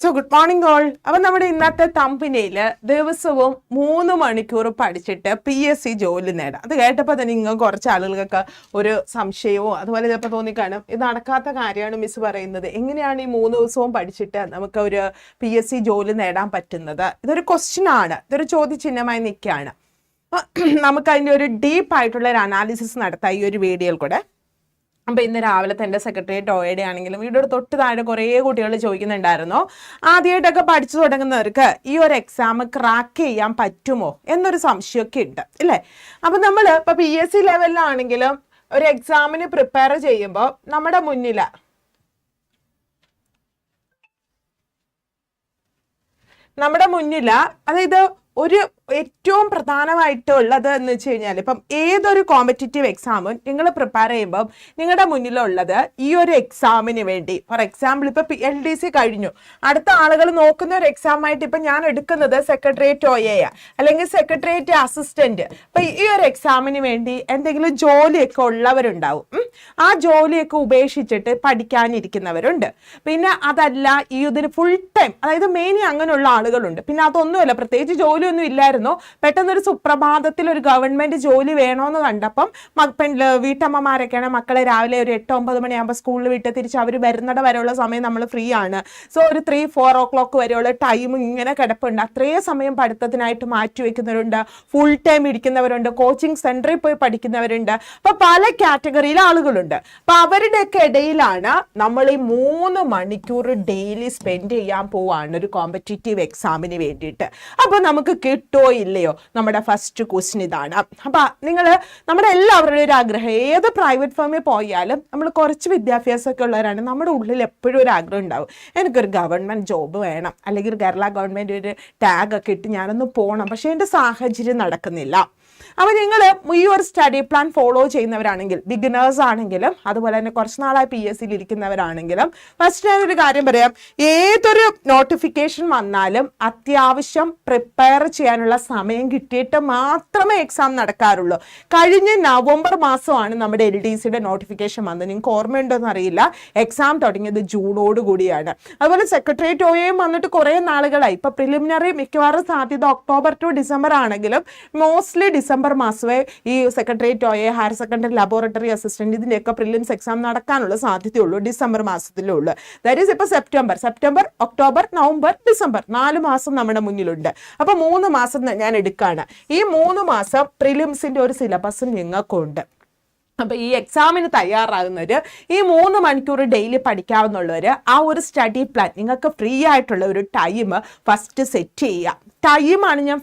So good morning all അപ്പൊ നമ്മുടെ ഇന്നത്തെ തമ്പിനയിൽ ദിവസവും മൂന്ന് മണിക്കൂർ പഠിച്ചിട്ട് പി എസ് സി ജോലി നേടാം. അത് കേട്ടപ്പോൾ തന്നെ നിങ്ങൾ കുറച്ച് ആളുകൾക്കൊക്കെ ഒരു സംശയവും അതുപോലെ ചിലപ്പോൾ തോന്നിക്കാണും. ഇത് നടക്കാത്ത കാര്യമാണ് മിസ് പറയുന്നത്. എങ്ങനെയാണ് ഈ മൂന്ന് ദിവസവും പഠിച്ചിട്ട് നമുക്ക് ഒരു പി എസ് സി ജോലി നേടാൻ പറ്റുന്നത്? ഇതൊരു ക്വസ്റ്റ്യൻ ആണ്. ഇതൊരു ചോദ്യചിഹ്നമായി നിൽക്കുകയാണ്. അപ്പൊ നമുക്ക് അതിന്റെ ഒരു ഡീപ്പായിട്ടുള്ള ഒരു അനാലിസിസ് നടത്താം ഈ ഒരു വീഡിയോയിൽ കൂടെ. അപ്പോൾ ഇന്ന് രാവിലെ തന്നെ സെക്രട്ടറി ടോയുടെ ആണെങ്കിലും വീടിന്റെ തൊട്ട് താഴെ കുറേ കുട്ടികൾ ചോദിക്കുന്നുണ്ടായിരുന്നു. ആദ്യമായിട്ടൊക്കെ പഠിച്ചു തുടങ്ങുന്നവർക്ക് ഈ ഒരു എക്സാം ക്രാക്ക് ചെയ്യാൻ പറ്റുമോ എന്നൊരു സംശയമൊക്കെ ഉണ്ട് അല്ലേ? അപ്പം നമ്മൾ ഇപ്പോൾ പി എസ് സി ലെവലിലാണെങ്കിലും ഒരു എക്സാമിന് പ്രിപ്പയർ ചെയ്യുമ്പോൾ നമ്മുടെ മുന്നിൽ നമ്മുടെ മുന്നില അതായത് ഒരു ഏറ്റവും പ്രധാനമായിട്ടുള്ളത് എന്ന് വെച്ച് കഴിഞ്ഞാൽ ഇപ്പം ഏതൊരു കോമ്പറ്റേറ്റീവ് എക്സാമും നിങ്ങൾ പ്രിപ്പയർ ചെയ്യുമ്പം നിങ്ങളുടെ മുന്നിലുള്ളത് ഈ ഒരു എക്സാമിന് വേണ്ടി. ഫോർ എക്സാമ്പിൾ ഇപ്പം എൽ ഡി സി കഴിഞ്ഞു. അടുത്ത ആളുകൾ നോക്കുന്ന ഒരു എക്സാമായിട്ട് ഇപ്പം ഞാൻ എടുക്കുന്നത് സെക്രട്ടേറിയറ്റ് ഒയെയാ അല്ലെങ്കിൽ സെക്രട്ടേറിയറ്റ് അസിസ്റ്റന്റ് അപ്പം ഈ ഒരു എക്സാമിന് വേണ്ടി എന്തെങ്കിലും ജോലിയൊക്കെ ഉള്ളവരുണ്ടാവും. ആ ജോലിയൊക്കെ ഉപേക്ഷിച്ചിട്ട് പഠിക്കാനിരിക്കുന്നവരുണ്ട്. പിന്നെ അതല്ല ഈ ഇതിന് ഫുൾ ടൈം അതായത് മെയിൻ അങ്ങനെയുള്ള ആളുകളുണ്ട്. പിന്നെ അതൊന്നുമല്ല പ്രത്യേകിച്ച് ജോലിയൊന്നും ഇല്ലായിരുന്നു. പെട്ടെന്നൊരു സുപ്രഭാതത്തിൽ ഒരു ഗവൺമെന്റ് ജോലി വേണമെന്ന് കണ്ടപ്പം വീട്ടമ്മമാരൊക്കെയാണ് മക്കളെ രാവിലെ ഒരു എട്ട് ഒമ്പത് മണിയാകുമ്പോൾ സ്കൂളിൽ വിട്ട് തിരിച്ച് അവർ വരുന്നിട വരെയുള്ള സമയം നമ്മൾ ഫ്രീ ആണ്. സോ ഒരു ത്രീ ഫോർ ഓ ക്ലോക്ക് വരെയുള്ള ടൈം ഇങ്ങനെ കിടപ്പുണ്ട്. അത്രയും സമയം പഠിത്തത്തിനായിട്ട് മാറ്റി വെക്കുന്നവരുണ്ട്. ഫുൾ ടൈം ഇരിക്കുന്നവരുണ്ട്. കോച്ചിങ് സെന്ററിൽ പോയി പഠിക്കുന്നവരുണ്ട്. അപ്പോൾ പല കാറ്റഗറിയിലെ ആളുകളുണ്ട്. അപ്പൊ അവരുടെയൊക്കെ ഇടയിലാണ് നമ്മൾ ഈ മൂന്ന് മണിക്കൂർ ഡെയിലി സ്പെൻഡ് ചെയ്യാൻ പോവാണ് ഒരു കോമ്പറ്റേറ്റീവ് എക്സാമിന് വേണ്ടിയിട്ട്. അപ്പൊ നമുക്ക് കിട്ടോ ഇല്ലയോ? നമ്മുടെ ഫസ്റ്റ് ക്വസ്റ്റ്യൻ ഇതാണ്. അപ്പൊ നിങ്ങൾ നമ്മുടെ എല്ലാവരുടെയും ഒരു ആഗ്രഹം ഏത് പ്രൈവറ്റ് ഫേമിൽ പോയാലും നമ്മൾ കുറച്ച് വിദ്യാഭ്യാസമൊക്കെ ഉള്ളവരാണ് നമ്മുടെ ഉള്ളിൽ എപ്പോഴും ഒരു ആഗ്രഹം ഉണ്ടാവും. എനിക്കൊരു ഗവൺമെന്റ് ജോബ് വേണം അല്ലെങ്കിൽ കേരള ഗവൺമെന്റ് ഒരു ടാഗ് ഒക്കെ ഇട്ട് ഞാനൊന്ന് പോകണം പക്ഷേ എന്റെ സാഹചര്യം നടക്കുന്നില്ല. അപ്പോൾ നിങ്ങൾ ഈ ഒരു സ്റ്റഡി പ്ലാൻ ഫോളോ ചെയ്യുന്നവരാണെങ്കിൽ ബിഗിനേഴ്സ് ആണെങ്കിലും അതുപോലെ തന്നെ കുറച്ച് നാളായി പി എസ് സിയിൽ ഇരിക്കുന്നവരാണെങ്കിലും ഫസ്റ്റ് ഞാൻ ഒരു കാര്യം പറയാം. ഏതൊരു നോട്ടിഫിക്കേഷൻ വന്നാലും അത്യാവശ്യം പ്രിപ്പയർ ചെയ്യാനുള്ള സമയം കിട്ടിയിട്ട് മാത്രമേ എക്സാം നടക്കാറുള്ളൂ. കഴിഞ്ഞ നവംബർ മാസമാണ് നമ്മുടെ എൽ ഡി സിയുടെ നോട്ടിഫിക്കേഷൻ വന്നത്. നിങ്ങൾക്ക് ഓർമ്മയുണ്ടോയെന്ന് അറിയില്ല. എക്സാം തുടങ്ങിയത് ജൂണോട് കൂടിയാണ്. അതുപോലെ സെക്രട്ടേറിയറ്റ് ഒയും വന്നിട്ട് കുറേ നാളുകളായി. ഇപ്പൊ പ്രിലിമിനറി മിക്കവാറും സാധ്യത ഒക്ടോബർ ടു ഡിസംബർ ആണെങ്കിലും മോസ്റ്റ്ലി ഡിസംബർ മാസമേ ഈ secretariat OA higher secondary laboratory assistant ഇതിന്റെയൊക്കെ പ്രിലിംസ് എക്സാം നടക്കാനുള്ള സാധ്യതയുള്ളൂ ഡിസംബർ മാസത്തിലേ ഉള്ളൂ ദാറ്റ് ഈസ് ഇപ്പോൾ September September October November December നാല് മാസം നമ്മുടെ മുന്നിലുണ്ട്. അപ്പോൾ മൂന്ന് മാസം ഞാൻ എടുക്കുകയാണ് ഈ മൂന്ന് മാസം പ്രിലിംസിന്റെ ഒരു സിലബസ് നിങ്ങൾക്കുണ്ട്. അപ്പോൾ ഈ എക്സാമിന് തയ്യാറാകുന്നവർ ഈ മൂന്ന് മണിക്കൂർ ഡെയിലി പഠിക്കാവുന്നവർ ആ ഒരു സ്റ്റഡി പ്ലാൻ നിങ്ങൾക്ക് ഫ്രീ ആയിട്ടുള്ള ഒരു ടൈം ഫസ്റ്റ് സെറ്റ് ചെയ്യുക ടൈമാണ് ഞാൻ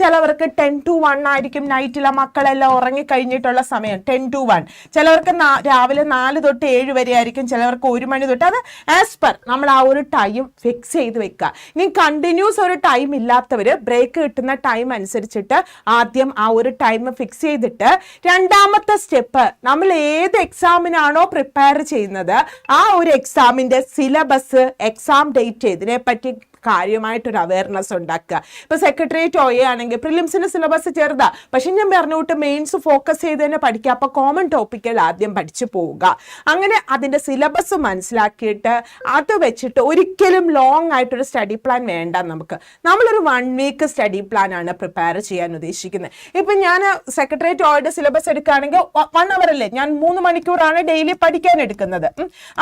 ചിലവർക്ക് ടെൻ ടു വൺ ആയിരിക്കും നൈറ്റിലെ മക്കളെല്ലാം ഉറങ്ങിക്കഴിഞ്ഞിട്ടുള്ള സമയം. Ten to one. ചിലവർക്ക് രാവിലെ നാല് തൊട്ട് ഏഴ് വരെ ആയിരിക്കും ചിലവർക്ക് ഒരു മണി തൊട്ട്. അത് ആസ് പെർ നമ്മൾ ആ ഒരു ടൈം ഫിക്സ് ചെയ്ത് വെക്കുക. ഇനി കണ്ടിന്യൂസ് ഒരു ടൈം ഇല്ലാത്തവർ ബ്രേക്ക് കിട്ടുന്ന ടൈം അനുസരിച്ചിട്ട് ആദ്യം ആ ഒരു ടൈം ഫിക്സ് ചെയ്തിട്ട് രണ്ടാമത്തെ സ്റ്റെപ്പ് നമ്മൾ ഏത് എക്സാമിനാണോ പ്രിപ്പയർ ചെയ്യുന്നത് ആ ഒരു എക്സാമിന്റെ സിലബസ് എക്സാം ഡേറ്റ് ഇതിനെ പറ്റി കാര്യമായിട്ടൊരു അവയർനെസ് ഉണ്ടാക്കുക. ഇപ്പൊ സെക്രട്ടേറിയറ്റ് ഒയെ ആണെങ്കിൽ പ്രിലിംസിന്റെ സിലബസ് ചെറുതാ. പക്ഷെ ഞാൻ പറഞ്ഞുവിട്ട് മെയിൻസ് ഫോക്കസ് ചെയ്ത് തന്നെ പഠിക്കുക. അപ്പൊ കോമൺ ടോപ്പിക്കൽ ആദ്യം പഠിച്ചു പോവുക. അങ്ങനെ അതിന്റെ സിലബസ് മനസ്സിലാക്കിയിട്ട് അത് വെച്ചിട്ട് ഒരിക്കലും ലോങ് ആയിട്ടൊരു സ്റ്റഡി പ്ലാൻ വേണ്ട നമുക്ക്. നമ്മളൊരു വൺ വീക്ക് സ്റ്റഡി പ്ലാൻ ആണ് പ്രിപ്പയർ ചെയ്യാൻ ഉദ്ദേശിക്കുന്നത്. ഇപ്പൊ ഞാൻ സെക്രട്ടേറിയറ്റ് ഓയുടെ സിലബസ് എടുക്കുകയാണെങ്കിൽ വൺ അല്ലേ? ഞാൻ മൂന്ന് മണിക്കൂറാണ് ഡെയിലി പഠിക്കാൻ എടുക്കുന്നത്.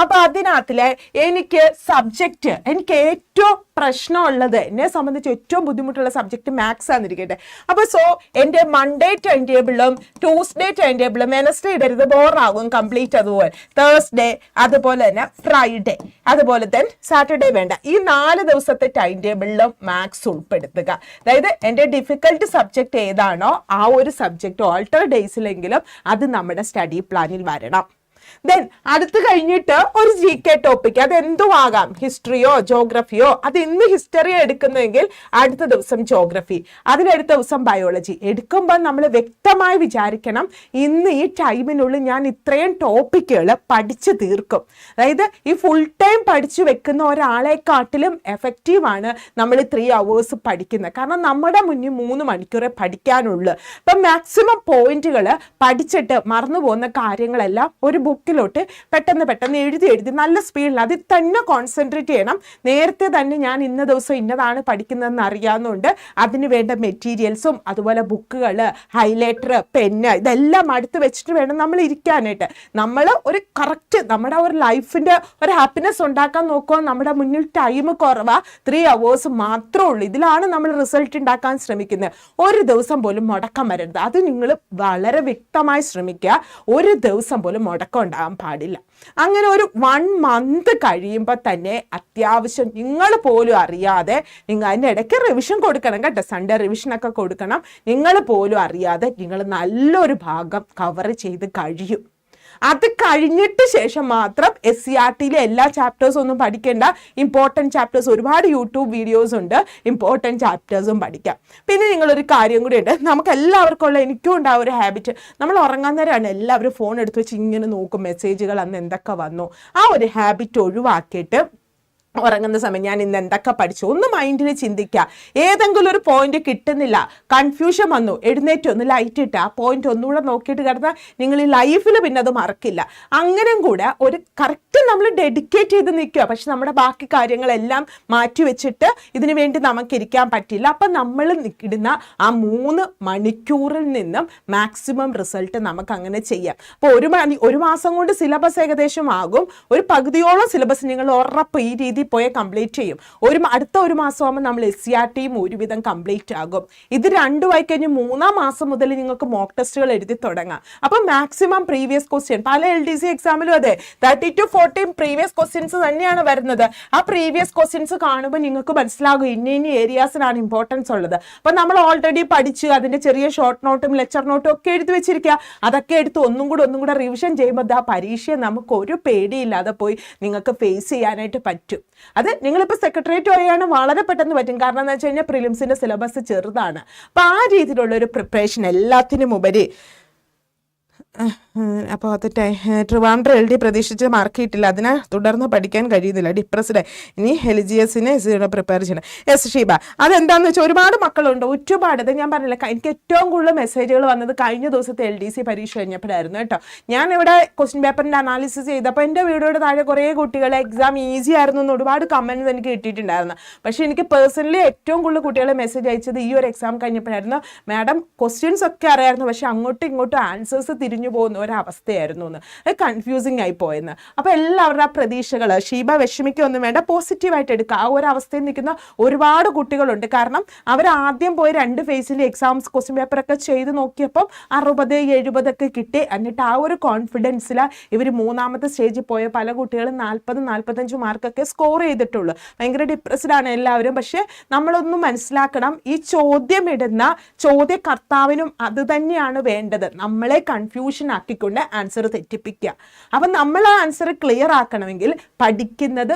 അപ്പൊ അതിനകത്തിലെ എനിക്ക് സബ്ജക്റ്റ് എനിക്ക് ഏറ്റവും പ്രശ്നമുള്ളത്. എന്നെ സംബന്ധിച്ച് ഏറ്റവും ബുദ്ധിമുട്ടുള്ള സബ്ജക്ട് മാത്സ് ആണെന്നിരിക്കട്ടെ അപ്പോൾ സോ എന്റെ മൺഡേ ടൈം ടേബിളും ട്യൂസ്ഡേ ടൈം ടേബിളും വെനസ്ഡേ ഇടരുത്. ബോറാകും കംപ്ലീറ്റ് അതുപോലെ. തേഴ്സ്ഡേ അതുപോലെ തന്നെ ഫ്രൈഡേ അതുപോലെ തന്നെ സാറ്റർഡേ വേണ്ട. ഈ നാല് ദിവസത്തെ ടൈം ടേബിളിലും മാത്സ് ഉൾപ്പെടുത്തുക. അതായത് എന്റെ ഡിഫിക്കൽട്ട് സബ്ജക്ട് ഏതാണോ ആ ഒരു സബ്ജക്ട് ഓൾട്ടർ ഡേയ്സിലെങ്കിലും അത് നമ്മുടെ സ്റ്റഡി പ്ലാനിൽ വരണം. ദെൻ അടുത്ത് കഴിഞ്ഞിട്ട് ഒരു ജി കെ ടോപ്പിക് അത് എന്തും ആകാം ഹിസ്റ്ററിയോ ജോഗ്രഫിയോ അത് ഇന്ന് ഹിസ്റ്ററി എടുക്കുന്നെങ്കിൽ അടുത്ത ദിവസം ജോഗ്രഫി അതിനടുത്ത ദിവസം ബയോളജി എടുക്കുമ്പോൾ നമ്മൾ വ്യക്തമായി വിചാരിക്കണം ഇന്ന് ഈ ടൈമിനുള്ളിൽ ഞാൻ ഇത്രയും ടോപ്പിക്കുകൾ പഠിച്ചു തീർക്കും. അതായത് ഈ ഫുൾ ടൈം പഠിച്ചു വെക്കുന്ന ഒരാളെക്കാട്ടിലും എഫക്റ്റീവാണ് നമ്മൾ ത്രീ അവേഴ്സ് പഠിക്കുന്നത്. കാരണം നമ്മുടെ മുന്നിൽ മൂന്ന് മണിക്കൂറേ പഠിക്കാനുള്ളൂ. അപ്പം മാക്സിമം പോയിന്റുകൾ പഠിച്ചിട്ട് മറന്നു പോകുന്ന കാര്യങ്ങളെല്ലാം ഒരു ബുക്ക് ബുക്കിലോട്ട് പെട്ടെന്ന് പെട്ടെന്ന് എഴുതി എഴുതി നല്ല സ്പീഡിൽ അതിൽ തന്നെ കോൺസെൻട്രേറ്റ് ചെയ്യണം. നേരത്തെ തന്നെ ഞാൻ ഇന്ന ദിവസം ഇന്നതാണ് പഠിക്കുന്നതെന്ന് അറിയാവുന്നതുകൊണ്ട് അതിന് വേണ്ട മെറ്റീരിയൽസും അതുപോലെ ബുക്കുകൾ ഹൈലൈറ്റർ പെന്ന് ഇതെല്ലാം അടുത്ത് വെച്ചിട്ട് വേണം നമ്മൾ ഇരിക്കാനായിട്ട്. നമ്മൾ ഒരു കറക്റ്റ് നമ്മുടെ ഒരു ലൈഫിന്റെ ഒരു ഹാപ്പിനെസ് ഉണ്ടാക്കാൻ നോക്കുക നമ്മുടെ മുന്നിൽ ടൈം കുറവാണ് ത്രീ അവേഴ്സ് മാത്രമേ ഉള്ളൂ. ഇതിലാണ് നമ്മൾ റിസൾട്ട് ഉണ്ടാക്കാൻ ശ്രമിക്കുന്നത്. ഒരു ദിവസം പോലും മുടക്കം വരരുത്. അത് നിങ്ങൾ വളരെ വ്യക്തമായി ശ്രമിക്കുക. ഒരു ദിവസം പോലും മുടക്കം ഉണ്ടാകാൻ പാടില്ല. അങ്ങനെ ഒരു വൺ മന്ത് കഴിയുമ്പോൾ തന്നെ അത്യാവശ്യം നിങ്ങൾ പോലും അറിയാതെ നിങ്ങൾ അതിന്റെ ഇടയ്ക്ക് റിവിഷൻ കൊടുക്കണം കേട്ടോ. സൺഡേ റിവിഷനൊക്കെ കൊടുക്കണം. നിങ്ങൾ പോലും അറിയാതെ നിങ്ങൾ നല്ലൊരു ഭാഗം കവർ ചെയ്ത് കഴിയും. അത് കഴിഞ്ഞിട്ട് ശേഷം മാത്രം എസ് സി ആർ ടിയിലെ എല്ലാ ചാപ്റ്റേഴ്സും ഒന്നും പഠിക്കേണ്ട. ഇമ്പോർട്ടന്റ് ചാപ്റ്റേഴ്സ് ഒരുപാട് യൂട്യൂബ് വീഡിയോസ് ഉണ്ട്. ഇമ്പോർട്ടന്റ് ചാപ്റ്റേഴ്സും പഠിക്കാം. പിന്നെ നിങ്ങളൊരു കാര്യം കൂടി ഉണ്ട്. നമുക്ക് എല്ലാവർക്കും ഉള്ള എനിക്കും ഉണ്ടാവും ഒരു ഹാബിറ്റ് നമ്മൾ ഉറങ്ങാൻ നേരമാണ് എല്ലാവരും ഫോൺ എടുത്ത് വെച്ച് ഇങ്ങനെ നോക്കും. മെസ്സേജുകൾ അന്ന് എന്തൊക്കെ വന്നു. ആ ഒരു ഹാബിറ്റ് ഒഴിവാക്കിയിട്ട് ഉറങ്ങുന്ന സമയം ഞാൻ ഇന്ന് എന്തൊക്കെ പഠിച്ചു? ഒന്ന് മൈൻഡിൽ ചിന്തിക്കുക ഏതെങ്കിലും ഒരു പോയിന്റ് കിട്ടുന്നില്ല. കൺഫ്യൂഷൻ വന്നു. എഴുന്നേറ്റ് ഒന്ന് ലൈറ്റ് ഇട്ട് ആ പോയിന്റ് ഒന്നുകൂടെ നോക്കിയിട്ട് കിടന്നാൽ നിങ്ങൾ ഈ ലൈഫിൽ പിന്നെ അത് മറക്കില്ല. അങ്ങനെയും കൂടെ ഒരു കറക്റ്റ് നമ്മൾ ഡെഡിക്കേറ്റ് ചെയ്ത് നിൽക്കുക. പക്ഷെ നമ്മുടെ ബാക്കി കാര്യങ്ങളെല്ലാം മാറ്റി വെച്ചിട്ട് ഇതിനു വേണ്ടി നമുക്ക് ഇരിക്കാൻ പറ്റില്ല. അപ്പം നമ്മൾ ഇടുന്ന ആ മൂന്ന് മണിക്കൂറിൽ നിന്നും മാക്സിമം റിസൾട്ട് നമുക്ക് അങ്ങനെ ചെയ്യാം. അപ്പോൾ ഒരു മണി ഒരു മാസം കൊണ്ട് സിലബസ് ഏകദേശം ആകും. ഒരു പകുതിയോളം സിലബസ് നിങ്ങൾ ഉറപ്പ് ഈ രീതി പോയാൽ കംപ്ലീറ്റ് ചെയ്യും. ഒരു അടുത്ത ഒരു മാസമാകുമ്പോൾ നമ്മൾ എസ് സി ആർ ടിയും ഒരുവിധം കംപ്ലീറ്റ് ആകും. ഇത് രണ്ടുമായി കഴിഞ്ഞ് മൂന്നാം മാസം മുതൽ നിങ്ങൾക്ക് മോക്ക് ടെസ്റ്റുകൾ എഴുതി തുടങ്ങാം. അപ്പം മാക്സിമം പ്രീവിയസ് ക്വസ്റ്റ്യൻ പല എൽ ഡി സി എക്സാമിലും അതെ thirty to forty previous questions തന്നെയാണ് വരുന്നത്. ആ പ്രീവിയസ് ക്വസ്റ്റ്യൻസ് കാണുമ്പോൾ നിങ്ങൾക്ക് മനസ്സിലാകും ഇന്ന ഇന്ന ഏരിയാസിനാണ് ഇമ്പോർട്ടൻസ് ഉള്ളത്. അപ്പം നമ്മൾ ഓൾറെഡി പഠിച്ച് അതിന്റെ ചെറിയ ഷോർട്ട് നോട്ടും ലെക്ചർ നോട്ടും ഒക്കെ എഴുതി വെച്ചിരിക്കുക. അതൊക്കെ എടുത്ത് ഒന്നും കൂടെ ഒന്നും കൂടെ റിവിഷൻ ചെയ്യുമ്പോൾ ആ പരീക്ഷയെ നമുക്ക് ഒരു പേടിയില്ലാതെ പോയി നിങ്ങൾക്ക് ഫേസ് ചെയ്യാനായിട്ട് പറ്റും. അത് നിങ്ങളിപ്പോൾ സെക്രട്ടേറിയറ്റ് വഴിയാണ് വളരെ പെട്ടെന്ന് പറ്റും. കാരണം എന്ന് വെച്ച് കഴിഞ്ഞാൽ പ്രിലിംസിന്റെ സിലബസ് ചെറുതാണ്. അപ്പോൾ ആ രീതിയിലുള്ള ഒരു പ്രിപ്പറേഷൻ എല്ലാത്തിനും ഉപരി അപ്പോൾ അത് ട്രിവാൻഡ്രം എൽ ഡി പ്രതീക്ഷിച്ച് മാർക്ക് കിട്ടില്ല അതിനെ തുടർന്ന് പഠിക്കാൻ കഴിയുന്നില്ല. ഡിപ്രസ്ഡ് ഇനി എലിജിയസിനെ പ്രിപ്പയർ ചെയ്യണം. എസ് ഷീബ. അതെന്താണെന്ന് വെച്ചാൽ ഒരുപാട് മക്കളുണ്ട്. ഒരുപാട്. ഇത് ഞാൻ പറഞ്ഞില്ല എനിക്ക് ഏറ്റവും കൂടുതൽ മെസ്സേജുകൾ വന്നത് കഴിഞ്ഞ ദിവസത്തെ എൽ ഡി സി പരീക്ഷ കഴിഞ്ഞപ്പോഴായിരുന്നു കേട്ടോ. ഞാൻ ഇവിടെ ക്വസ്റ്റ്യൻ പേപ്പറിന്റെ അനാലിസിസ് ചെയ്തപ്പോൾ എന്റെ വീഡിയോയുടെ താഴെ കുറേ കുട്ടികളെ എക്സാം ഈസി ആയിരുന്നു എന്ന് ഒരുപാട് കമന്റ്സ് എനിക്ക് കിട്ടിയിട്ടുണ്ടായിരുന്നു. പക്ഷേ എനിക്ക് പേഴ്സണലി ഏറ്റവും കൂടുതൽ കുട്ടികളെ മെസ്സേജ് അയച്ചത് ഈ ഒരു എക്സാം കഴിഞ്ഞപ്പോഴായിരുന്നു. മാഡം ക്വസ്റ്റ്യൻസ് ഒക്കെ അറിയായിരുന്നു. പക്ഷേ അങ്ങോട്ടും ഇങ്ങോട്ടും ആൻസേഴ്സ് തിരിഞ്ഞു പോകുന്ന ഒരവസ്ഥയായിരുന്നു എന്ന് അത് കൺഫ്യൂസിങ് ആയി പോയെന്ന്. അപ്പോൾ എല്ലാവരുടെ ആ പ്രതീക്ഷകൾ ഷീബ വിഷമിക്കൊന്നും വേണ്ട പോസിറ്റീവായിട്ട് എടുക്കുക. ആ ഒരു അവസ്ഥയിൽ നിൽക്കുന്ന ഒരുപാട് കുട്ടികളുണ്ട്. കാരണം അവർ ആദ്യം പോയി രണ്ട് ഫേസിൽ എക്സാംസ് ക്വസ്റ്റ്യൻ പേപ്പറൊക്കെ ചെയ്ത് നോക്കിയപ്പം അറുപത് എഴുപതൊക്കെ കിട്ടി. എന്നിട്ട് ആ ഒരു കോൺഫിഡൻസിലാണ് ഇവർ മൂന്നാമത്തെ സ്റ്റേജിൽ പോയ പല കുട്ടികളും നാൽപ്പത് നാൽപ്പത്തഞ്ച് മാർക്കൊക്കെ സ്കോർ ചെയ്തിട്ടുള്ളൂ. ഭയങ്കര ഡിപ്രസ്ഡ് ആണ് എല്ലാവരും. പക്ഷേ നമ്മളൊന്നും മനസ്സിലാക്കണം ഈ ചോദ്യം ഇടുന്ന ചോദ്യകർത്താവിനും അത് തന്നെയാണ് വേണ്ടത്. നമ്മളെ കൺഫ്യൂഷൻ ആക്കിക്കൊണ്ട് ആൻസർ തെറ്റിപ്പിക്കുക. അപ്പം നമ്മൾ ആ ആൻസർ ക്ലിയർ ആക്കണമെങ്കിൽ പഠിക്കുന്നത്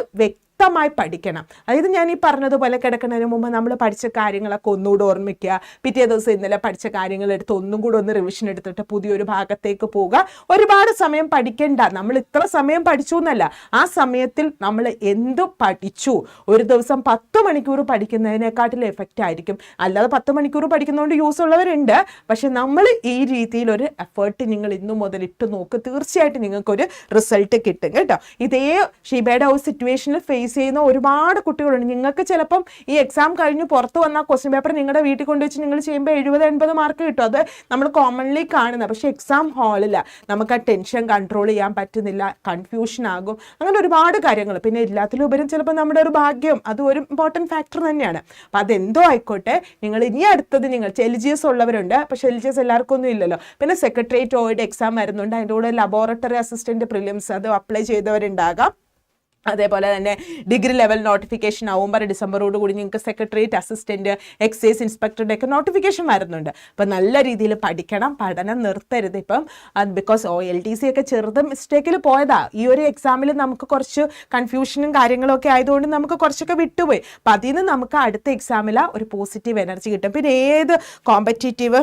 വ്യക്തമായി പഠിക്കണം. അതായത് ഞാൻ ഈ പറഞ്ഞതുപോലെ കിടക്കുന്നതിന് മുമ്പ് നമ്മൾ പഠിച്ച കാര്യങ്ങളൊക്കെ ഒന്നുകൂടെ ഓർമ്മിക്കുക. പിറ്റേ ദിവസം ഇന്നലെ പഠിച്ച കാര്യങ്ങൾ എടുത്ത് ഒന്നും കൂടെ ഒന്ന് റിവിഷൻ എടുത്തിട്ട് പുതിയൊരു ഭാഗത്തേക്ക് പോവുക. ഒരുപാട് സമയം പഠിക്കേണ്ട. നമ്മൾ ഇത്ര സമയം പഠിച്ചു എന്നല്ല. ആ സമയത്തിൽ നമ്മൾ എന്ത് പഠിച്ചു? ഒരു ദിവസം പത്ത് മണിക്കൂർ പഠിക്കുന്നതിനെക്കാട്ടിൽ എഫക്റ്റ് ആയിരിക്കും. അല്ലാതെ പത്ത് മണിക്കൂർ പഠിക്കുന്നതുകൊണ്ട് യൂസ് ഉള്ളവരുണ്ട്. പക്ഷെ നമ്മൾ ഈ രീതിയിൽ ഒരു എഫേർട്ട് നിങ്ങൾ ഇന്നു മുതൽ ഇട്ട് നോക്ക്. തീർച്ചയായിട്ടും നിങ്ങൾക്കൊരു റിസൾട്ട് കിട്ടും കേട്ടോ. ഇതേ ഷീബയുടെ ഒരു സിറ്റുവേഷനിൽ ഫേസ് ചെയ്യുന്ന ഒരുപാട് കുട്ടികളുണ്ട്. നിങ്ങൾക്ക് ചിലപ്പം ഈ എക്സാം കഴിഞ്ഞ് പുറത്ത് വന്ന ക്വസ്റ്റ്യൻ പേപ്പർ നിങ്ങളുടെ വീട്ടിൽ കൊണ്ടുവച്ച് നിങ്ങൾ ചെയ്യുമ്പോൾ എഴുപത് എൺപത് മാർക്ക് കിട്ടും. അത് നമ്മൾ കോമൺലി കാണുന്നത്. പക്ഷേ എക്സാം ഹാളില്ല നമുക്ക് ആ ടെൻഷൻ കൺട്രോൾ ചെയ്യാൻ പറ്റുന്നില്ല. കൺഫ്യൂഷൻ ആകും. അങ്ങനെ ഒരുപാട് കാര്യങ്ങൾ. പിന്നെ എല്ലാത്തിലുപരി ചിലപ്പോൾ നമ്മുടെ ഒരു ഭാഗ്യം. അത് ഒരു ഇമ്പോർട്ടന്റ് ഫാക്ടർ തന്നെയാണ്. അപ്പം അതെന്തോ ആയിക്കോട്ടെ. നിങ്ങൾ ഇനി അടുത്തത് നിങ്ങൾ എൽ ജി എസ് ഉള്ളവരുണ്ട്. പക്ഷേ എൽ ജി എസ് എല്ലാവർക്കും ഒന്നും ഇല്ലല്ലോ. പിന്നെ സെക്രട്ടേറിയറ്റ് ഓയുടെ എക്സാം വരുന്നുണ്ട്. അതിന്റെ കൂടെ ലബോറട്ടറി അസിസ്റ്റന്റ് പ്രിലിംസ് അത് അപ്ലൈ ചെയ്തവരുണ്ടാകാം. അതേപോലെ തന്നെ ഡിഗ്രി ലെവൽ നോട്ടിഫിക്കേഷൻ നവംബർ ഡിസംബറോട് കൂടി നിങ്ങൾക്ക് സെക്രട്ടേറിയറ്റ് അസിസ്റ്റന്റ് എക്സൈസ് ഇൻസ്പെക്ടറുടെ ഒക്കെ നോട്ടിഫിക്കേഷൻ വരുന്നുണ്ട്. അപ്പം നല്ല രീതിയിൽ പഠിക്കണം പഠനം നിർത്തരുത് ഇപ്പം. അത് because O L T C ഒക്കെ ചെറുത് മിസ്റ്റേക്കിൽ പോയതാ. ഈ ഒരു എക്സാമിൽ നമുക്ക് കുറച്ച് കൺഫ്യൂഷനും കാര്യങ്ങളും ഒക്കെ ആയതുകൊണ്ട് നമുക്ക് കുറച്ചൊക്കെ വിട്ടുപോയി. അപ്പം അതിൽ നിന്ന് നമുക്ക് അടുത്ത എക്സാമിൽ ഒരു പോസിറ്റീവ് എനർജി കിട്ടും. പിന്നെ ഏത് കോമ്പറ്റേറ്റീവ്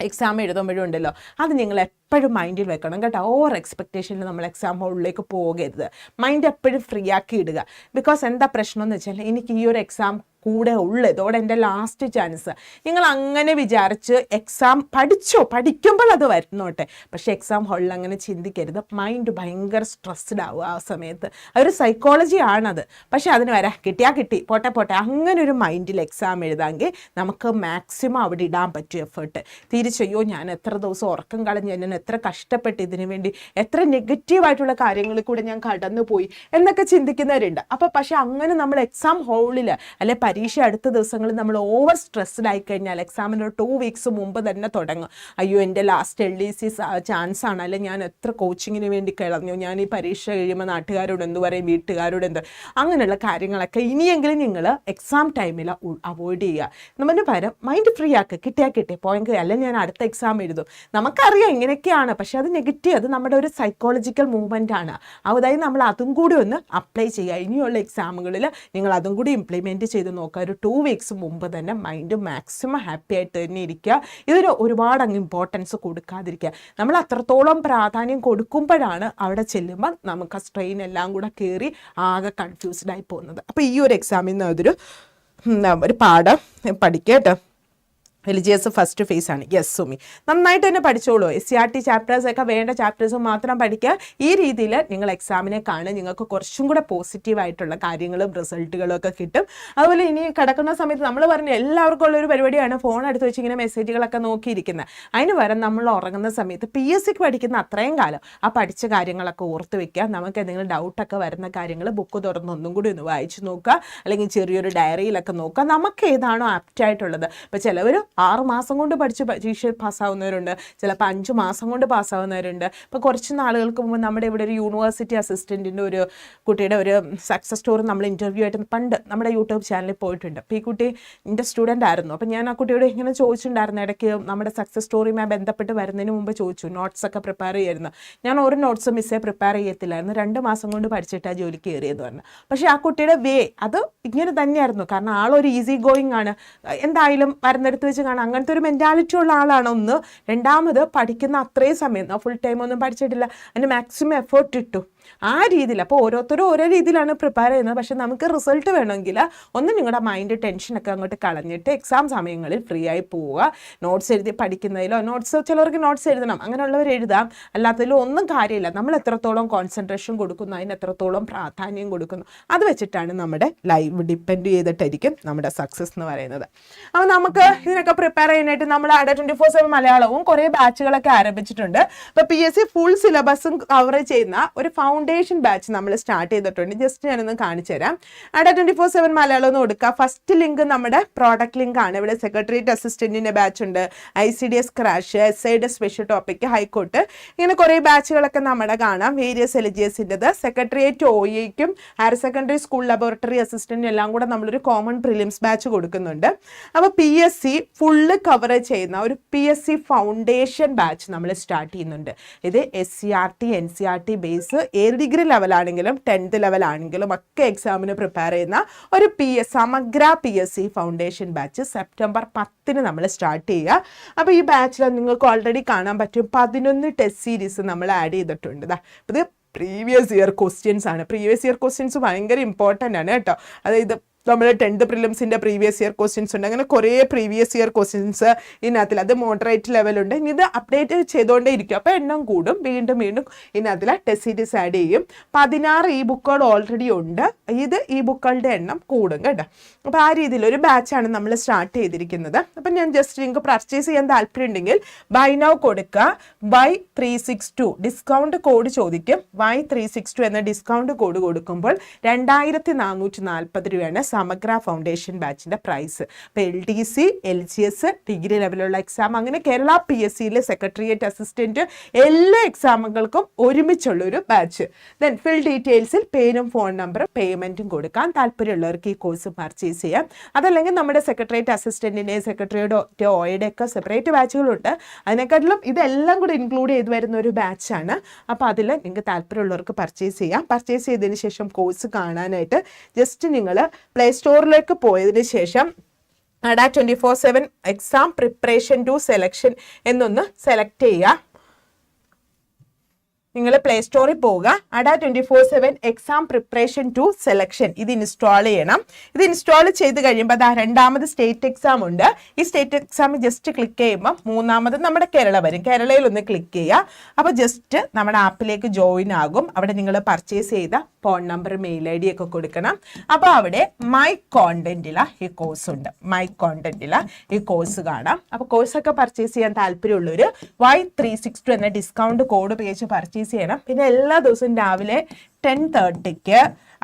എക്സാം എഴുതുമ്പോഴും ഉണ്ടല്ലോ അത് നിങ്ങൾ എപ്പോഴും മൈൻഡിൽ വെക്കണം കേട്ടോ. ഓവർ എക്സ്പെക്റ്റേഷനിൽ നമ്മൾ എക്സാം ഹോളിലേക്ക് പോകരുത്. മൈൻഡ് എപ്പോഴും ഫ്രീ ആക്കി ഇടുക. ബിക്കോസ് എന്താ പ്രശ്നം എന്ന് വെച്ചാൽ എനിക്ക് ഈ ഒരു എക്സാം കൂടെ ഉള്ളു ഇതോടെ എന്റെ ലാസ്റ്റ് ചാൻസ് നിങ്ങൾ അങ്ങനെ വിചാരിച്ച് എക്സാം പഠിച്ചോ? പഠിക്കുമ്പോൾ അത് വരുന്നോട്ടെ. പക്ഷേ എക്സാം ഹോളിൽ അങ്ങനെ ചിന്തിക്കരുത്. മൈൻഡ് ഭയങ്കര സ്ട്രെസ്ഡ് ആവും ആ സമയത്ത്. അതൊരു സൈക്കോളജി ആണത്. പക്ഷേ അതിന് വരാ കിട്ടിയാൽ കിട്ടി. പോട്ടെ പോട്ടെ. അങ്ങനെ ഒരു മൈൻഡിൽ എക്സാം എഴുതാമെങ്കിൽ നമുക്ക് മാക്സിമം അവിടെ ഇടാൻ പറ്റും എഫേർട്ട് തിരിച്ചയ്യോ ഞാൻ എത്ര ദിവസം ഉറക്കം കളഞ്ഞ് ഞാൻ എത്ര കഷ്ടപ്പെട്ട് ഇതിനു വേണ്ടി എത്ര നെഗറ്റീവായിട്ടുള്ള കാര്യങ്ങളിൽ കൂടെ ഞാൻ കടന്നുപോയി എന്നൊക്കെ ചിന്തിക്കുന്നവരുണ്ട്. അപ്പോൾ പക്ഷേ അങ്ങനെ നമ്മൾ എക്സാം ഹോളിൽ അല്ലെ പരീക്ഷ അടുത്ത ദിവസങ്ങളിൽ നമ്മൾ ഓവർ സ്ട്രെസ്ഡ് ആയി കഴിഞ്ഞാൽ ഒരു ടു വീക്സ് മുമ്പ് തന്നെ തുടങ്ങും. അയ്യോ എന്റെ last L D C chance ആണ്. അല്ലെ ഞാൻ എത്ര കോച്ചിങ്ങിന് വേണ്ടി കിളഞ്ഞു ഞാൻ ഈ പരീക്ഷ കഴിയുമ്പോൾ നാട്ടുകാരോട് എന്ത് പറയും? വീട്ടുകാരോട് എന്ത്? അങ്ങനെയുള്ള കാര്യങ്ങളൊക്കെ ഇനിയെങ്കിലും നിങ്ങൾ എക്സാം ടൈമിൽ അവോയ്ഡ് ചെയ്യുക. നമ്മുടെ പകരം മൈൻഡ് ഫ്രീ ആക്കുക കിട്ടിയാൽ കിട്ടിയ പോയെങ്കിൽ അല്ല ഞാൻ അടുത്ത എക്സാം എഴുതും. നമുക്കറിയാം ഇങ്ങനെയൊക്കെയാണ് പക്ഷേ അത് നെഗറ്റീവ് അത് നമ്മുടെ ഒരു സൈക്കോളജിക്കൽ മൂവ്മെന്റ് ആണ്. അതായത് നമ്മൾ അതും കൂടി ഒന്ന് അപ്ലൈ ചെയ്യുക. ഇനിയുള്ള എക്സാമുകളിൽ നിങ്ങൾ അതും കൂടി ഇംപ്ലിമെന്റ് ചെയ്ത് നോക്കുക. ഒരു ടു വീക്സ് മുമ്പ് തന്നെ മൈൻഡ് മാക്സിമം ഹാപ്പി ആയിട്ട് തന്നെ ഇരിക്കുക. ഇതിന് ഒരുപാട് അങ്ങ് ഇമ്പോർട്ടൻസ് കൊടുക്കാതിരിക്കുക. നമ്മൾ അത്രത്തോളം പ്രാധാന്യം കൊടുക്കുമ്പോഴാണ് അവിടെ ചെല്ലുമ്പോൾ നമുക്ക് ആ സ്ട്രെയിൻ എല്ലാം കൂടെ കയറി ആകെ കൺഫ്യൂസ്ഡ് ആയി പോകുന്നത്. അപ്പോൾ ഈ ഒരു എക്സാമിൽ നിന്ന് അതൊരു ഒരു പാഠം പഠിക്കുക കേട്ടോ. റിലിജിയസ് ഫസ്റ്റ് ഫേസ് ആണ്. യെസ് സുമി നന്നായിട്ട് തന്നെ പഠിച്ചോളൂ. S C R T chapters ഒക്കെ വേണ്ട ചാപ്റ്റേഴ്സ് മാത്രം പഠിക്കുക. ഈ രീതിയിൽ നിങ്ങൾ എക്സാമിനെ കാണുക നിങ്ങൾക്ക് കുറച്ചും കൂടെ പോസിറ്റീവായിട്ടുള്ള കാര്യങ്ങളും റിസൾട്ടുകളും ഒക്കെ കിട്ടും. അതുപോലെ ഇനി കിടക്കുന്ന സമയത്ത് നമ്മൾ പറഞ്ഞ എല്ലാവർക്കും ഉള്ള ഒരു പരിപാടിയാണ് ഫോൺ എടുത്ത് വെച്ച് ഇങ്ങനെ മെസ്സേജുകളൊക്കെ നോക്കിയിരിക്കുന്നത്. അതിന് വരെ നമ്മൾ ഉറങ്ങുന്ന സമയത്ത് പി എസ് സിക്ക് പഠിക്കുന്ന അത്രയും കാലം ആ പഠിച്ച കാര്യങ്ങളൊക്കെ ഓർത്ത് വെക്കുക. നമുക്ക് എന്തെങ്കിലും ഡൗട്ടൊക്കെ വരുന്ന കാര്യങ്ങൾ ബുക്ക് തുറന്ന് ഒന്നും കൂടി ഒന്ന് വായിച്ച് നോക്കുക. അല്ലെങ്കിൽ ചെറിയൊരു ഡയറിയിലൊക്കെ നോക്കുക. നമുക്ക് ഏതാണോ ആപ്റ്റായിട്ടുള്ളത് ഇപ്പോൾ ചിലവർ ആറ് മാസം കൊണ്ട് പഠിച്ച് പരീക്ഷ പാസ്സാവുന്നവരുണ്ട്. ചിലപ്പോൾ അഞ്ച് മാസം കൊണ്ട് പാസ്സാവുന്നവരുണ്ട്. ഇപ്പോൾ കുറച്ച് നാളുകൾക്ക് മുമ്പ് നമ്മുടെ ഇവിടെ ഒരു യൂണിവേഴ്സിറ്റി അസിസ്റ്റന്റിന്റെ ഒരു കുട്ടിയുടെ ഒരു സക്സസ് സ്റ്റോറി നമ്മൾ ഇന്റർവ്യൂ ആയിട്ട് പണ്ട് നമ്മുടെ യൂട്യൂബ് ചാനലിൽ പോയിട്ടുണ്ട്. അപ്പോൾ ഈ കുട്ടി എന്റെ സ്റ്റുഡന്റ് ആയിരുന്നു. അപ്പോൾ ഞാൻ ആ കുട്ടിയോട് ഇങ്ങനെ ചോദിച്ചിട്ടുണ്ടായിരുന്നു. ഇടയ്ക്ക് നമ്മുടെ സക്സസ് സ്റ്റോറിയുമായി ബന്ധപ്പെട്ട് വരുന്നതിന് മുമ്പ് ചോദിച്ചു. നോട്ട്സൊക്കെ പ്രിപ്പയർ ചെയ്യായിരുന്നു. ഞാൻ ഒരു നോട്ട്സ് മിസ്സേ പ്രിപ്പയർ ചെയ്യത്തില്ലായിരുന്നു. രണ്ട് മാസം കൊണ്ട് പഠിച്ചിട്ട് ആ ജോലിക്ക് കയറിയെന്ന് പറഞ്ഞു. പക്ഷേ ആ കുട്ടിയുടെ വേ അത് ഇങ്ങനെ തന്നെയായിരുന്നു. കാരണം ആളൊരു ഈസി ഗോയിങ് ആണ്. എന്തായാലും വരുന്നിടത്ത് വെച്ച് കാണാം. അങ്ങനത്തെ ഒരു മെന്റാലിറ്റി ഉള്ള ആളാണ് ഒന്ന്. രണ്ടാമത് പഠിക്കുന്ന അത്രയും സമയം ഫുൾ ടൈം ഒന്നും പഠിച്ചിട്ടില്ല. അതിന് മാക്സിമം എഫേർട്ട് ഇട്ടു. ആ രീതിയിൽ അപ്പോൾ ഓരോരുത്തരും ഓരോ രീതിയിലാണ് പ്രിപ്പയർ ചെയ്യുന്നത്. പക്ഷെ നമുക്ക് റിസൾട്ട് വേണമെങ്കിൽ ഒന്ന് നിങ്ങളുടെ മൈൻഡ് ടെൻഷനൊക്കെ അങ്ങോട്ട് കളഞ്ഞിട്ട് എക്സാം സമയങ്ങളിൽ ഫ്രീ ആയി പോവുക. നോട്ട്സ് എഴുതി പഠിക്കുന്നതിലോ നോട്ട്സ് ചിലവർക്ക് നോട്ട്സ് എഴുതണം. അങ്ങനെയുള്ളവർ എഴുതാം. അല്ലാത്തതിലും ഒന്നും കാര്യമില്ല. നമ്മൾ എത്രത്തോളം കോൺസെൻട്രേഷൻ കൊടുക്കുന്നു അതിന് എത്രത്തോളം പ്രാധാന്യം കൊടുക്കുന്നു അത് വെച്ചിട്ടാണ് നമ്മുടെ ലൈഫ് ഡിപ്പെൻഡ് ചെയ്തിട്ടായിരിക്കും നമ്മുടെ സക്സസ് എന്ന് പറയുന്നത്. അപ്പോൾ നമുക്ക് ഇതിനൊക്കെ പ്രിപ്പയർ ചെയ്യാനായിട്ട് നമ്മൾ അട ട്വന്റി ഫോർ സെവൻ മലയാളവും കുറെ ബാച്ചുകളൊക്കെ ആരംഭിച്ചിട്ടുണ്ട്. അപ്പോൾ പി എസ് സി ഫുൾ സിലബസും കവർ ചെയ്യുന്ന ഒരു ഫൗണ്ടേഷൻ ബാച്ച് നമ്മൾ സ്റ്റാർട്ട് ചെയ്തിട്ടുണ്ട്. ജസ്റ്റ് ഞാനൊന്ന് കാണിച്ചു തരാം. അട ട്വന്റി ഫോർ സെവൻ മലയാളം ഒന്ന് കൊടുക്കുക ഫസ്റ്റ് ലിങ്ക് നമ്മുടെ പ്രോഡക്റ്റ് ലിങ്ക് ആണ്. ഇവിടെ സെക്രട്ടേറിയറ്റ് അസിസ്റ്റന്റിന്റെ ബാച്ച് ഉണ്ട്. I C D S crash S ഐയുടെ സ്പെഷ്യൽ ടോപ്പിക് ഹൈക്കോർട്ട് ഇങ്ങനെ കുറെ ബാച്ചുകളൊക്കെ നമ്മുടെ കാണാം. വേരിയസ് എലിജിയസിന്റെത് secretariat O എക്കും higher secondary school laboratory assistant എല്ലാം കൂടെ നമ്മളൊരു കോമൺ പ്രിലിംസ് ബാച്ച് കൊടുക്കുന്നുണ്ട്. അപ്പോൾ P S C full cover ചെയ്യുന്ന ഒരു P S C foundation batch നമ്മൾ സ്റ്റാർട്ട് ചെയ്യുന്നുണ്ട്. ഇത് S C R T N C R T base ഏത് ഡിഗ്രി ലെവലാണെങ്കിലും ടെൻത്ത് ലെവലാണെങ്കിലും ഒക്കെ എക്സാമിന് പ്രിപ്പയർ ചെയ്യുന്ന ഒരു പി എസ് സമഗ്ര P S C foundation batch September പത്തിന് നമ്മൾ സ്റ്റാർട്ട് ചെയ്യുക. അപ്പോൾ ഈ ബാച്ചിൽ നിങ്ങൾക്ക് ഓൾറെഡി കാണാൻ പറ്റും പതിനൊന്ന് ടെസ്റ്റ് സീരീസ് നമ്മൾ ആഡ് ചെയ്തിട്ടുണ്ട് ഇത് പ്രീവിയസ് ഇയർ ക്വസ്റ്റ്യൻസ് ആണ്. പ്രീവിയസ് ഇയർ ക്വസ്റ്റ്യൻസ് ഭയങ്കര ഇമ്പോർട്ടന്റ് ആണ് കേട്ടോ. അതായത് നമ്മൾ ടെൻത്ത് പ്രിലിംസിന്റെ പ്രീവിയസ് ഇയർ ക്വസ്റ്റ്യൻസ് ഉണ്ട്. അങ്ങനെ കുറേ പ്രീവിയസ് ഇയർ ക്വസ്റ്റ്യൻസ് ഇതിനകത്തിൽ അത് മോഡറേറ്റ് ലെവലുണ്ട് ഇനി ഇത് അപ്ഡേറ്റ് ചെയ്തുകൊണ്ടേ ഇരിക്കും. അപ്പോൾ എണ്ണം കൂടും. വീണ്ടും വീണ്ടും ഇതിനകത്തിൽ ടെസ്റ്റ് സീരീസ് ആഡ് ചെയ്യും. പതിനാറ് ഈ ബുക്കുകൾ ഓൾറെഡി ഉണ്ട്. ഇത് ഈ ബുക്കുകളുടെ എണ്ണം കൂടും കേട്ടോ. അപ്പോൾ ആ രീതിയിൽ ഒരു ബാച്ചാണ് നമ്മൾ സ്റ്റാർട്ട് ചെയ്തിരിക്കുന്നത്. അപ്പം ഞാൻ ജസ്റ്റ് നിങ്ങൾക്ക് പർച്ചേസ് ചെയ്യാൻ താല്പര്യം ഉണ്ടെങ്കിൽ ബൈ നൗ കൊടുക്കുക buy three six two discount code ചോദിക്കും. ബൈ ത്രീ സിക്സ് ടു എന്ന ഡിസ്കൗണ്ട് കോഡ് കൊടുക്കുമ്പോൾ രണ്ടായിരത്തി നാനൂറ്റി നാൽപ്പത് രൂപയാണ് സമഗ്ര ഫൗണ്ടേഷൻ ബാച്ചിന്റെ പ്രൈസ് അപ്പോൾ L D C L G S degree ലെവലുള്ള exam അങ്ങനെ കേരള പി എസ് സിയിലെ സെക്രട്ടേറിയറ്റ് അസിസ്റ്റന്റ് എല്ലാ എക്സാമുകൾക്കും ഒരുമിച്ചുള്ളൊരു ബാച്ച് ദെൻ ഫിൽ ഡീറ്റെയിൽസിൽ പേരും ഫോൺ നമ്പറും പേയ്മെന്റും കൊടുക്കാം താല്പര്യമുള്ളവർക്ക് ഈ കോഴ്സ് പർച്ചേസ് ചെയ്യാം. അതല്ലെങ്കിൽ നമ്മുടെ സെക്രട്ടേറിയറ്റ് അസിസ്റ്റന്റിന്റെ സെക്രട്ടറിയുടെ ഓയുടെ ഒക്കെ സെപ്പറേറ്റ് ബാച്ചുകളുണ്ട് അതിനെക്കാട്ടിലും ഇതെല്ലാം കൂടി ഇൻക്ലൂഡ് ചെയ്ത് വരുന്ന ഒരു ബാച്ചാണ് അപ്പോൾ അതിൽ നിങ്ങൾക്ക് താല്പര്യമുള്ളവർക്ക് പർച്ചേസ് ചെയ്യാം. പർച്ചേസ് ചെയ്തതിന് ശേഷം കോഴ്സ് കാണാനായിട്ട് ജസ്റ്റ് നിങ്ങൾ പ്ലേ സ്റ്റോറിലേക്ക് പോയതിന് ശേഷം Adda twenty four seven exam preparation to selection എന്നൊന്ന് സെലക്ട് ചെയ്യുക. നിങ്ങൾ പ്ലേ സ്റ്റോറിൽ പോവുക. Adda twenty four seven exam preparation to selection ഇത് ഇൻസ്റ്റാൾ ചെയ്യണം. ഇത് ഇൻസ്റ്റാൾ ചെയ്ത് കഴിയുമ്പോൾ അതാ രണ്ടാമത് സ്റ്റേറ്റ് എക്സാം ഉണ്ട്. ഈ സ്റ്റേറ്റ് എക്സാം ജസ്റ്റ് ക്ലിക്ക് ചെയ്യുമ്പോൾ മൂന്നാമത് നമ്മുടെ കേരള വരും. കേരളയിൽ ഒന്ന് ക്ലിക്ക് ചെയ്യുക. അപ്പോൾ ജസ്റ്റ് നമ്മുടെ ആപ്പിലേക്ക് ജോയിൻ ആകും. അവിടെ നിങ്ങൾ പർച്ചേസ് ചെയ്ത phone number mail I D ഒക്കെ കൊടുക്കണം. അപ്പോൾ അവിടെ മൈ കോണ്ടന്റില ഈ കോഴ്സ് ഉണ്ട്. മൈ കോണ്ടന്റില ഈ കോഴ്സ് കാണാം. അപ്പോൾ കോഴ്സൊക്കെ പർച്ചേസ് ചെയ്യാൻ താല്പര്യമുള്ളവർ വൈ ത്രീ സിക്സ് ടു എന്ന ഡിസ്കൗണ്ട് കോഡ് ഉപയോഗിച്ച് പർച്ചേസ് ചെയ്യണം. പിന്നെ എല്ലാ ദിവസവും രാവിലെ ടെൻ തേർട്ടിക്ക്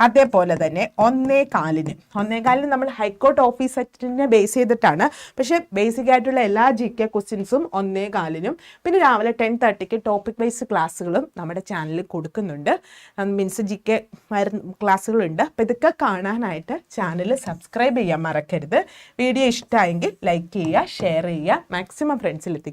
അതേപോലെ തന്നെ ഒന്നേ കാലിന് ഒന്നേ കാലിന് നമ്മൾ ഹൈക്കോർട്ട് ഓഫീസറ്റിനെ ബേസ് ചെയ്തിട്ടാണ്. പക്ഷേ ബേസിക് ആയിട്ടുള്ള എല്ലാ ജി കെ ക്വസ്റ്റ്യൻസും ഒന്നേ കാലിനും പിന്നെ രാവിലെ ടെൻ തേർട്ടിക്ക് ടോപ്പിക് വൈസ് ക്ലാസ്സുകളും നമ്മുടെ ചാനലിൽ കൊടുക്കുന്നുണ്ട്. മീൻസ് ജി കെ ക്ലാസ്സുകളുണ്ട് അപ്പോൾ ഇതൊക്കെ കാണാനായിട്ട് ചാനൽ സബ്സ്ക്രൈബ് ചെയ്യാൻ മറക്കരുത്. വീഡിയോ ഇഷ്ടമായെങ്കിൽ ലൈക്ക് ചെയ്യുക ഷെയർ ചെയ്യുക മാക്സിമം ഫ്രണ്ട്സിൽ എത്തിക്കുക.